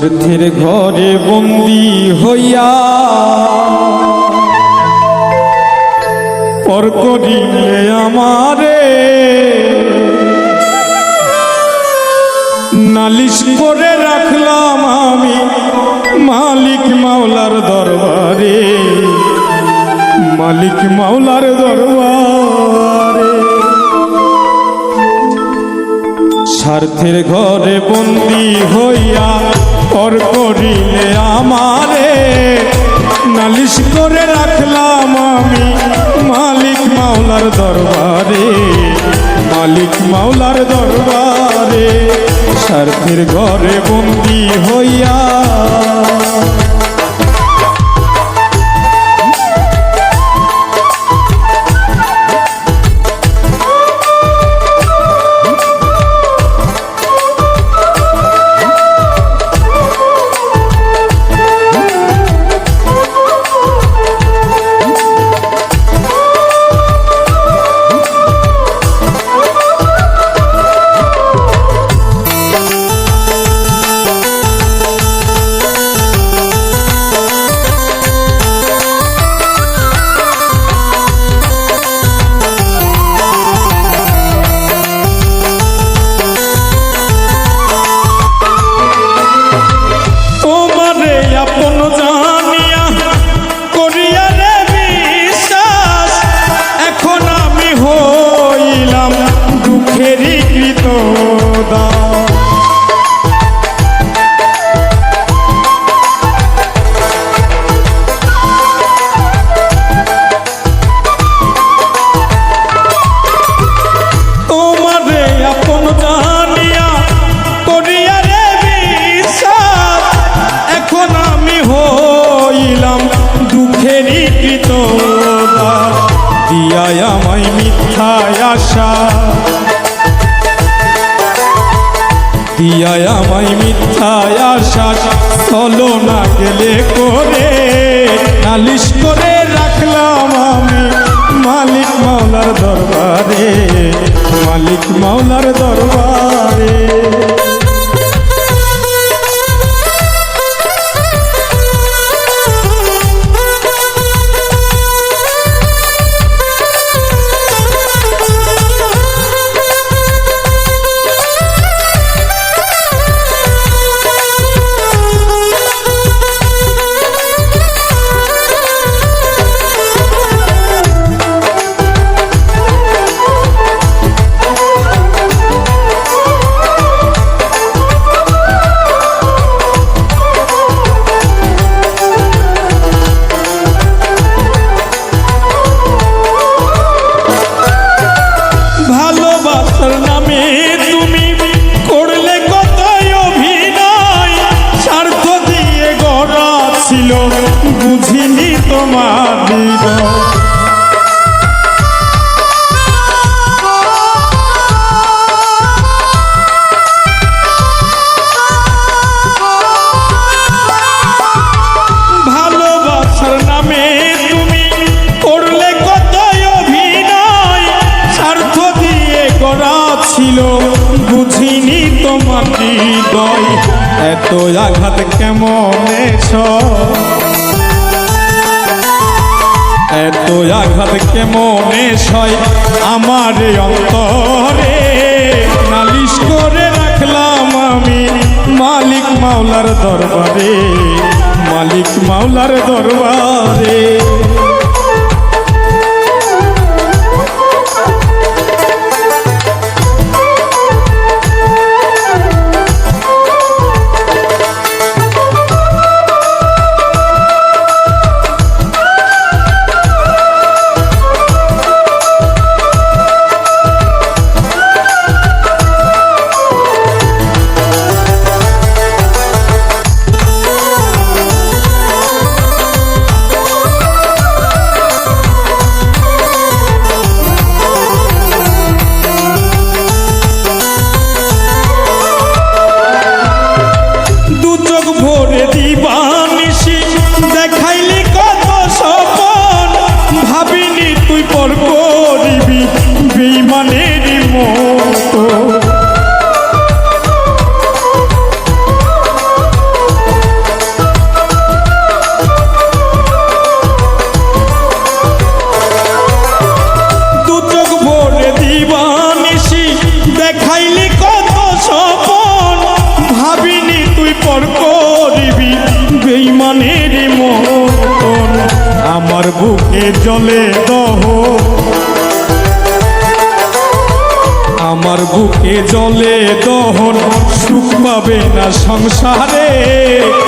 স্বার্থের ঘরে বন্দি হইয়া পর করিলে আমারে নালিশ করে রাখলাম আমি মালিক মাওলার দরবারে, মালিক মাওলার দরবারে। স্বার্থের ঘরে বন্দি হইয়া পর করিলে আমারে। নালিশ করে রাখলাম আমি মালিক মাওলার দরবারে। মালিক মাওলার দরবারে স্বার্থের ঘরে বন্দি হইয়া আশা। দিয়ায় আমায় মিথ্যায় আশা চলো না গেলে করে। নালিশ করে রাখলাম আমি মালিক মাওলার দরবারে, মালিক মাওলার দরবারে। ছিল বুঝিনি তোমার ছিল বুঝিনি তোমার হৃদয় এত আঘাত কেমন এত আঘাত কেমন সয়? আমার অন্তরে নালিশ করে রাখলাম আমি। মালিক মাওলার দরবারে, মালিক মাওলার দরবারে। বুকে জলে দহ। আমার বুকে জলে দহন সুখ পাবে না সংসারে।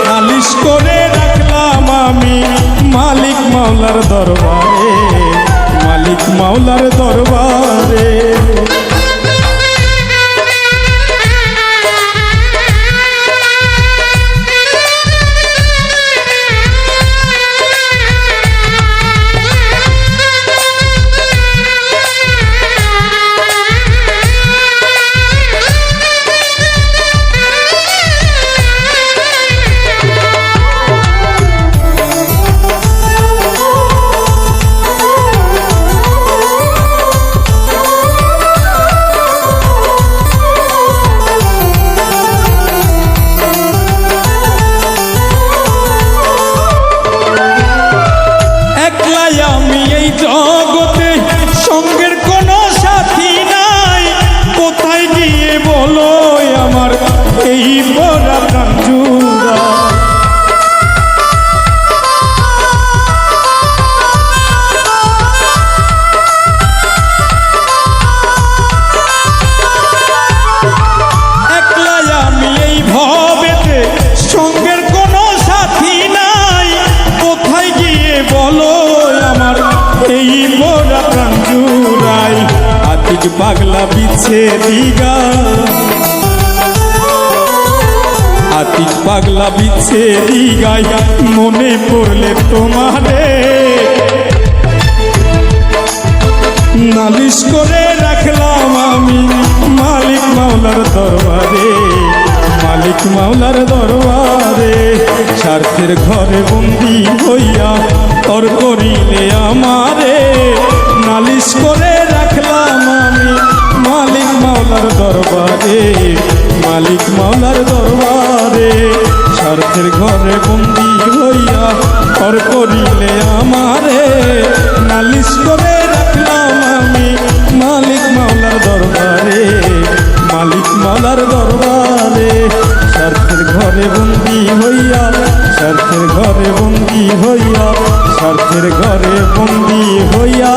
নালিশ করে রাখলাম আমি মালিক মাওলার দরবারে। মালিক মাওলার বিছে দিগা আতিক পাগলা বিছে দিগাই মনে পড়লে তোমারে নালিশ করে রাখলাম আমি মালিক মাওলার দরবারে, মালিক মাওলার দরবারে। স্বার্থের ঘরে বন্দি হইয়া তর করিলে আমারে। নালিশ করে রাখলাম আমি মালিক মাওলার দরবারে, মালিক মাওলার দরবারে, স্বার্থের ঘরে বন্দি হইয়া কর করিলে আমারে। নালিশ করে রাখলাম আমি মালিক মাওলার দরবারে, মালিক মাওলার দরবারে। স্বার্থের ঘরে বন্দি হইয়া, স্বার্থের ঘরে বন্দি হইয়া, স্বার্থের ঘরে বন্দি হইয়া।